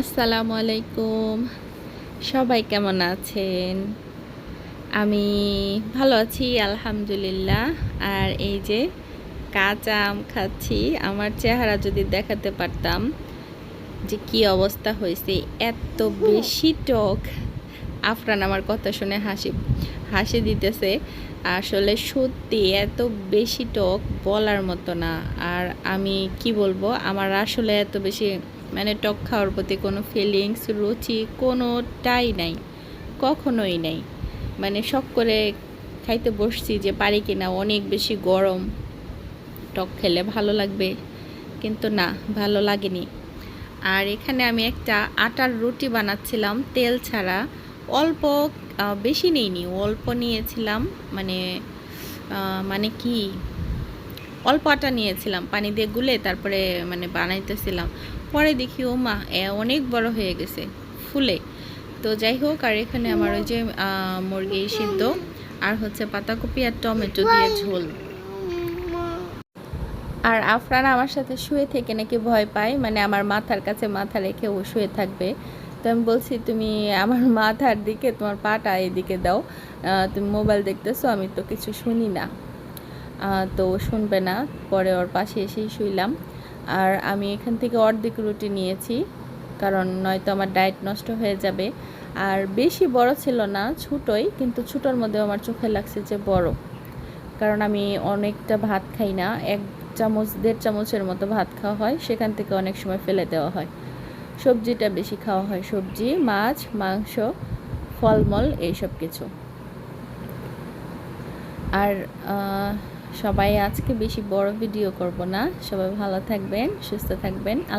আসসালামু আলাইকুম সবাই কেমন আছেন? আমি ভালো আছি, আলহামদুলিল্লাহ। আর এই যে কাঁচা আম খাচ্ছি, আমার চেহারা যদি দেখাতে পারতাম যে কি অবস্থা হয়েছে, এত বেশি টক। আফরান আমার কথা শুনে হাসি হাসি দিতেছে, আসলে সত্যি এত বেশি টক বলার মতো না। আর আমি কি বলব, আমার আসলে এত বেশি মানে টক খাওয়ার প্রতি কোনো ফিলিংস রুচি কোনোটাই নাই, কখনোই নাই। মানে শখ করে খাইতে বসছি যে পারি কিনা, অনেক বেশি গরম। টক খেলে ভালো লাগবে, কিন্তু না, ভালো লাগেনি। আর এখানে আমি একটা আটার রুটি বানাচ্ছিলাম, তেল ছাড়া। অল্প বেশি নিইনি, অল্প নিয়েছিলাম মানে মানে কি? অল্প আটা নিয়েছিলাম, পানি দিয়ে গুলে তারপরে মানে বানাইতেছিলাম। পরে দেখি, ও মা, এ অনেক বড় হয়ে গেছে, ফুলে। তো যাই হোক, আর এখানে আমার ওই যে মুরগি সিদ্ধ, আর হচ্ছে পাতাকপি আর টমেটো দিয়ে ঝোল। আর আফরান আমার সাথে শুয়ে থেকে নাকি ভয় পায় মানে আমার মাথার কাছে মাথা রেখে ও শুয়ে থাকবে। তো আমি বলছি, তুমি আমার মাথার দিকে, তোমার পাটা এদিকে দাও তুমি মোবাইল দেখতেছো, আমি তো কিছু শুনি না। তো শুনবে না, পরে ওর পাশে এসেই শুইলাম। আর আমি এখান থেকে অর্ধেক রুটি নিয়েছি, কারণ নয়তো আমার ডায়েট নষ্ট হয়ে যাবে। আর বেশি বড় ছিল না, ছোটোই, কিন্তু ছোটোর মধ্যে আমার চোখে লাগছে যে বড়। কারণ আমি অনেকটা ভাত খাই না, এক চামচ, দেড় চামচের মতো ভাত খাওয়া হয়, সেখান থেকে অনেক সময় ফেলে দেওয়া হয়। সবজিটা বেশি খাওয়া হয়, সবজি, মাছ, মাংস, ফলমূল, এইসব কিছু। আর সবাই আজকে বেশি বড় ভিডিও করব না। সবাই ভালো থাকবেন সুস্থ থাকবেন।